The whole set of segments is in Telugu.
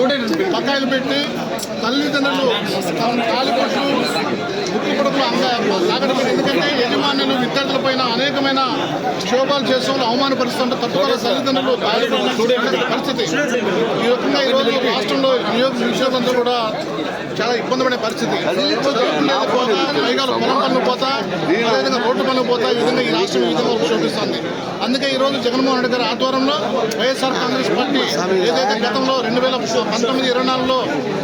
బకాయిలు పెట్టి తల్లిదండ్రులు కాలిపట్లు ముక్కు పొడుపులు అంద తాగడం ఎందుకంటే యజమానులు విద్యార్థులపైన అనేకమైన క్షోభాలు చేస్తూ అవమానపరుస్తుంటే తప్పకుండా తల్లిదండ్రులు బాధపడుతున్న పరిస్థితి. ఈ రకంగా ఈరోజు రాష్ట్రంలో నియోజక నిషేధంతో కూడా చాలా ఇబ్బంది పడే పరిస్థితి. ఉండేది పోతా పైగాలు పొలం పనులు పోతా విధంగా రోడ్డు పనులు పోతా ఈ విధంగా ఈ రాష్ట్రం ఈ విధంగా చూపిస్తుంది అందుకే ఈరోజు జగన్మోహన్ రెడ్డి గారి ఆధ్వర్యంలో వైఎస్ఆర్ కాంగ్రెస్ పార్టీ ఏదైతే గతంలో రెండు వేల పంతొమ్మిది ఇరవై నాలుగులో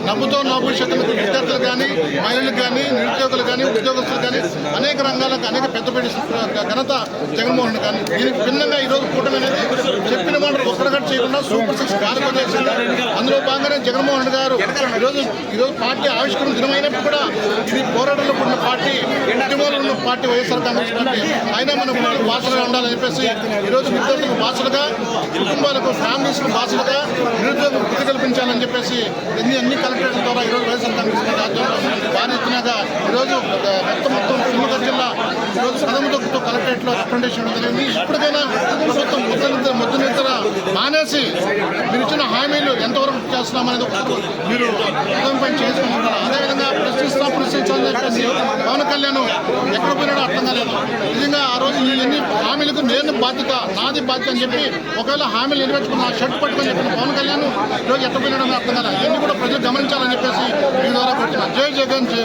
నవ్వుతో నవ్వు శక్తులకు విద్యార్థులు కానీ మహిళలకు కానీ నిరుద్యోగులు కానీ ఉద్యోగస్తులు కానీ అనేక రంగాలకు అనేక పెద్ద ఘనత జగన్మోహన్ రెడ్డి కానీ దీనికి భిన్నంగా ఈ రోజు కూటమి అనేది చెప్పిన మాటలు ఒక్కడగట్టు చేయకుండా సూపర్ సిక్స్ కార్యక్రమం చేసింది అందులో భాగంగానే జగన్మోహన్ రెడ్డి గారు ఈరోజు ఈరోజు పార్టీ ఆవిష్కరణ దినమైనప్పుడు కూడా ఇది పోరాటంలో ఉన్న పార్టీ. ఉద్యమంలో పార్టీ వైఎస్ఆర్ కాంగ్రెస్ పార్టీ. అయినా మనం భాషలుగా ఉండాలని చెప్పేసి ఈరోజు విద్యార్థులకు భాషలుగా కుటుంబాలకు ఫ్యామిలీస్ భాషలుగా నిరుద్యోగం వృత్తి కల్పించాలని చెప్పేసి ఎన్ని అన్ని కలెక్టర్ల ద్వారా ఈరోజు వైఎస్ఆర్ కాంగ్రెస్ పార్టీ ఆధ్వర్యంలో భారీ ఎత్తునగా ఈరోజు మొత్తం మొత్తం శివగర్ జిల్లా ఈరోజు సదముతో కలెక్టరేట్లో రిప్రజెంటేషన్ జరిగింది. ఇప్పటికైనా ప్రభుత్వం ముద్ద ముద్దు నిద్ర మానేసి మీరు ఇచ్చిన హామీలు ఎంతవరకు చేస్తున్నామనేది మీరు ఉదయం పని చేసుకుంటున్నారు ప్రశ్నించాలని చెప్పేసి పవన్ కళ్యాణ్ ఎక్కడ పోయినాడో అర్థం కాలేదు. నిజంగా ఆ రోజు ఈ ఎన్ని హామీలకు నేను బాధ్యత నాది బాధ్యత అని చెప్పి ఒకవేళ హామీలు నెరవేర్చుకున్న షర్ట్ పట్టుకొని చెప్పిన పవన్ కళ్యాణ్ ఈరోజు ఎక్కడ పోయినాడో అర్థం కాలేదు. ఇవన్నీ కూడా ప్రజలు గమనించాలని చెప్పేసి మీ ద్వారా పెట్టిన జై జగన్ జై